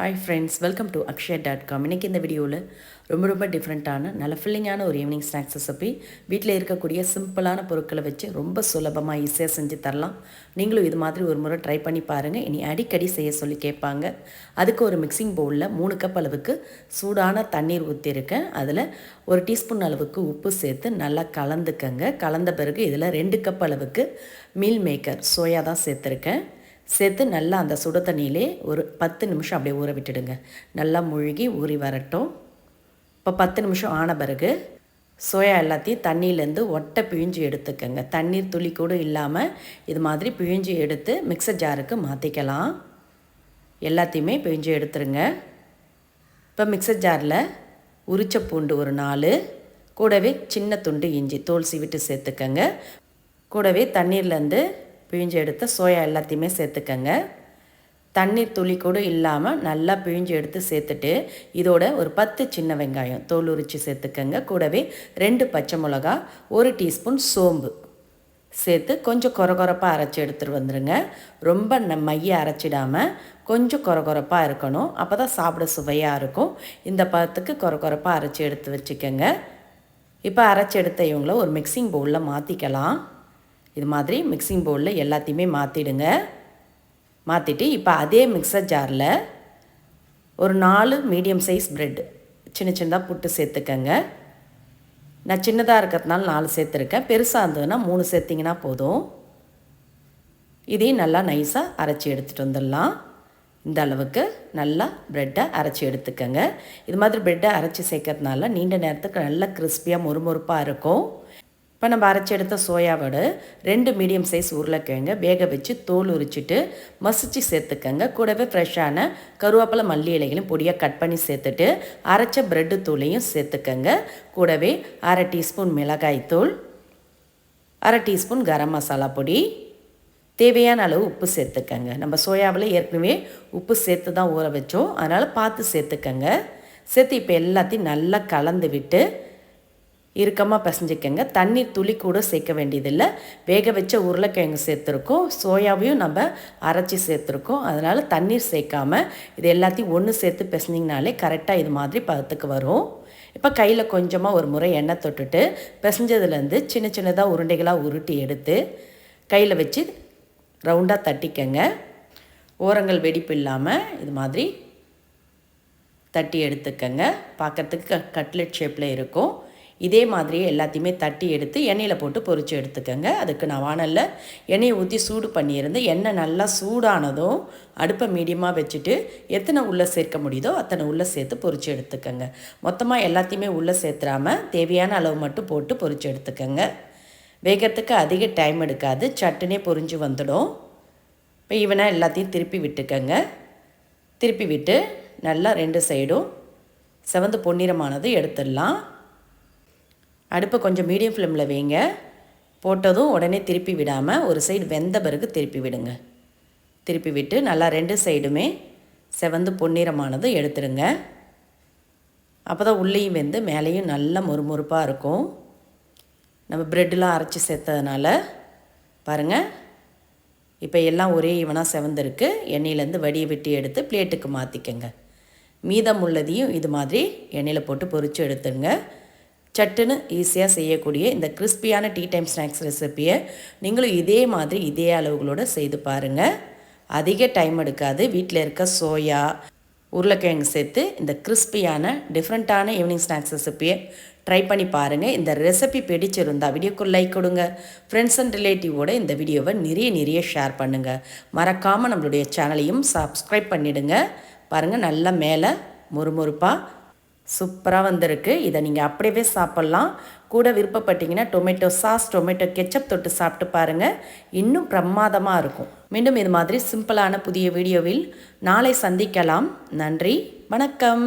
Hi friends welcome to Akshaya dot com இன்றைக்கி இந்த வீடியோவில் ரொம்ப ரொம்ப டிஃப்ரெண்ட்டான நல்ல ஃபில்லிங்கான ஒரு ஈவினிங் ஸ்நாக்ஸ் ரெசிபி வீட்டில் இருக்கக்கூடிய சிம்பிளான பொருட்களை வச்சு ரொம்ப சுலபமாக ஈஸியாக செஞ்சு தரலாம். நீங்களும் இது மாதிரி ஒரு முறை ட்ரை பண்ணி பாருங்கள் இனி அடிக்கடி செய்ய சொல்லி கேட்பாங்க. அதுக்கு ஒரு மிக்சிங் பவுலில் மூணு கப் அளவுக்கு சூடான தண்ணீர் ஊற்றிருக்கேன் அதில் ஒரு டீஸ்பூன் அளவுக்கு உப்பு சேர்த்து நல்லா கலந்துக்கங்க. கலந்த பிறகு இதில் ரெண்டு கப் அளவுக்கு மீல் மேக்கர் சோயா தான் சேர்த்துருக்கேன். சேர்த்து நல்லா அந்த சுட தண்ணியிலே ஒரு பத்து நிமிஷம் அப்படியே ஊற விட்டுடுங்க. நல்லா முழுகி ஊறி வரட்டும். இப்போ பத்து நிமிஷம் ஆன பிறகு சோயா எல்லாத்தையும் தண்ணியிலேருந்து ஒட்டை பிழிஞ்சு எடுத்துக்கோங்க. தண்ணீர் துளி கூட இல்லாமல் இது மாதிரி பிழிஞ்சு எடுத்து மிக்சர் ஜாருக்கு மாற்றிக்கலாம் எல்லாத்தையுமே பிழிஞ்சு எடுத்துருங்க. இப்போ மிக்சர் ஜாரில் உரிச்ச பூண்டு ஒரு நாலு கூடவே சின்ன துண்டு இஞ்சி தோல் சீவிட்டு சேர்த்துக்கங்க. கூடவே தண்ணீர்லேருந்து பிழிஞ்சு எடுத்த சோயா எல்லாத்தையுமே சேர்த்துக்கங்க. தண்ணீர் துளி கூட இல்லாமல் நல்லா பிழிஞ்சு எடுத்து சேர்த்துட்டு இதோட ஒரு பத்து சின்ன வெங்காயம் தோல் உரித்து சேர்த்துக்கங்க. கூடவே ரெண்டு பச்சை மிளகா ஒரு டீஸ்பூன் சோம்பு சேர்த்து கொஞ்சம் கொரகொரப்பாக அரைச்சி எடுத்துகிட்டு வந்துடுங்க ரொம்ப ந மைய அரைச்சிடாமல் கொஞ்சம் கொரகொரப்பாக இருக்கணும். அப்போ தான் சாப்பிட சுவையாக இருக்கும். இந்த பதத்துக்கு கொரகொரப்பாக அரைச்சி எடுத்து வச்சுக்கோங்க. இப்போ அரைச்சி எடுத்த இவங்கள ஒரு மிக்சிங் பவுலில் மாற்றிக்கலாம் இது மாதிரி மிக்சிங் பவுலில் எல்லாத்தையுமே மாற்றிடுங்க மாற்றிட்டு இப்போ அதே மிக்சர் ஜாரில் ஒரு நாலு மீடியம் சைஸ் ப்ரெட் சின்ன சின்னதாக புட்டு சேர்த்துக்கங்க. நான் சின்னதாக இருக்கிறதுனால நாலு சேர்த்துருக்கேன். பெருசாக இருந்ததுன்னா மூணு சேர்த்திங்கன்னா போதும். இதையும் நல்லா நைஸாக அரைச்சி எடுத்துகிட்டு வந்துடலாம். இந்த அளவுக்கு நல்லா ப்ரெட்டை அரைச்சி எடுத்துக்கோங்க. இது மாதிரி ப்ரெட்டை அரைச்சி சேர்க்கறதுனால நீண்ட நேரத்துக்கு நல்லா கிறிஸ்பியாக மொறுமொறுப்பாக இருக்கும். இப்போ நம்ம அரைச்சி எடுத்த சோயாவோட ரெண்டு மீடியம் சைஸ் உருளைக்கிழங்க வேக வச்சு தோல் உரிச்சிட்டு மசிச்சு சேர்த்துக்கங்க. கூடவே ஃப்ரெஷ்ஷான கருவேப்பிலை மல்லி இலைகளையும் பொடியாக கட் பண்ணி சேர்த்துட்டு அரைச்ச ப்ரெட்டு தூளையும் சேர்த்துக்கங்க. கூடவே அரை டீஸ்பூன் மிளகாய் தூள் அரை டீஸ்பூன் கரம் மசாலா பொடி தேவையான அளவு உப்பு சேர்த்துக்கங்க. நம்ம சோயாவில் ஏற்கனவே உப்பு சேர்த்து தான் ஊற வச்சோம். அதனால் பார்த்து சேர்த்துக்கங்க. சேர்த்து இப்போ எல்லாத்தையும் நல்லா கலந்து விட்டு இறுக்கமாக பிசைஞ்சிக்கங்க. தண்ணி துளி கூட சேர்க்க வேண்டியதில்லை. வேக வச்ச உருளைக்கிழங்கு சேர்த்துருக்கோம். சோயாவையும் நம்ம அரைச்சி சேர்த்துருக்கோம். அதனால் தண்ணீர் சேர்க்காமல் இது எல்லாத்தையும் ஒன்று சேர்த்து பிசைஞ்சிங்கனாலே கரெக்டாக இது மாதிரி பதத்துக்கு வரும். இப்போ கையில் கொஞ்சமாக ஒரு முறை எண்ணெய் தொட்டுட்டு பிசைஞ்சதுலேருந்து சின்ன சின்னதாக உருண்டைகளாக உருட்டி எடுத்து கையில் வச்சு ரவுண்டாக தட்டிக்கங்க. ஓரங்கள் வெடிப்பு இல்லாமல் இது மாதிரி தட்டி எடுத்துக்கங்க. பார்க்குறதுக்கு க கட்லெட் ஷேப்பில் இருக்கும். இதே மாதிரியே எல்லாத்தையுமே தட்டி எடுத்து எண்ணெயில் போட்டு பொறிச்சு எடுத்துக்கோங்க. அதுக்கு நான் வானலில் எண்ணெயை ஊற்றி சூடு பண்ணியிருந்து எண்ணெய் நல்லா சூடானதும் அடுப்பை மீடியமாக வச்சுட்டு எத்தனை உள்ளே சேர்க்க முடியுதோ அத்தனை உள்ளே சேர்த்து பொறிச்சு எடுத்துக்கோங்க. மொத்தமாக எல்லாத்தையுமே உள்ளே சேர்த்துறாமல் தேவையான அளவு மட்டும் போட்டு பொறிச்சு எடுத்துக்கோங்க. வேகத்துக்கு அதிக டைம் எடுக்காது. சட்டுனே பொறிஞ்சு வந்துடும். இப்போ ஈவனாக எல்லாத்தையும் திருப்பி விட்டுக்கோங்க. திருப்பி விட்டு நல்லா ரெண்டு சைடும் செவந்து பொன்னிறமானது எடுத்துடலாம். அடுப்பை கொஞ்சம் மீடியம் ஃப்ளேமில் வைங்க. போட்டதும் உடனே திருப்பி விடாமல் ஒரு சைடு வெந்த பிறகு திருப்பி விடுங்க. திருப்பி விட்டு நல்லா ரெண்டு சைடுமே செவந்து பொன்னிறமானது எடுத்துடுங்க. அப்போ தான் உள்ளேயும் வெந்து மேலேயும் நல்லா மொறுமொறுப்பாக இருக்கும். நம்ம ப்ரெட்டெலாம் அரைச்சி சேர்த்ததுனால பாருங்கள் இப்போ எல்லாம் ஒரே இவனாக செவந்திருக்கு. எண்ணெயிலேருந்து வடியை விட்டு எடுத்து பிளேட்டுக்கு மாற்றிக்கங்க மீதம் உள்ளதையும் இது மாதிரி எண்ணெயில் போட்டு பொறிச்சு எடுத்துங்க சட்டுன்னு ஈஸியாக செய்யக்கூடிய இந்த கிறிஸ்பியான டீ டைம் ஸ்நாக்ஸ் ரெசிப்பியை நீங்களும் இதே மாதிரி இதே அளவுகளோடு செய்து பாருங்கள் அதிக டைம் எடுக்காது. வீட்டில் இருக்க சோயா உருளைக்கிழங்கு சேர்த்து இந்த கிறிஸ்பியான டிஃப்ரெண்ட்டான ஈவினிங் ஸ்நாக்ஸ் ரெசிப்பியை ட்ரை பண்ணி பாருங்கள் இந்த ரெசிபி பிடிச்சிருந்தா வீடியோக்கு லைக் கொடுங்க. ஃப்ரெண்ட்ஸ் அண்ட் ரிலேட்டிவோட இந்த வீடியோவை நிறைய நிறைய ஷேர் பண்ணுங்கள் மறக்காமல் நம்மளுடைய சேனலையும் சப்ஸ்கிரைப் பண்ணிவிடுங்க பாருங்கள் நல்லா மேலே முறுமுறுப்பாக சூப்பராக வந்திருக்கு. இதை நீங்கள் அப்படியே சாப்பிட்லாம். கூட விருப்பப்பட்டீங்கன்னா டொமேட்டோ சாஸ் டொமேட்டோ கெச்சப் தொட்டு சாப்பிட்டு பாருங்கள் இன்னும் பிரமாதமாக இருக்கும். மீண்டும் இது மாதிரி சிம்பிளான புதிய வீடியோவில் நாளை சந்திக்கலாம். நன்றி வணக்கம்.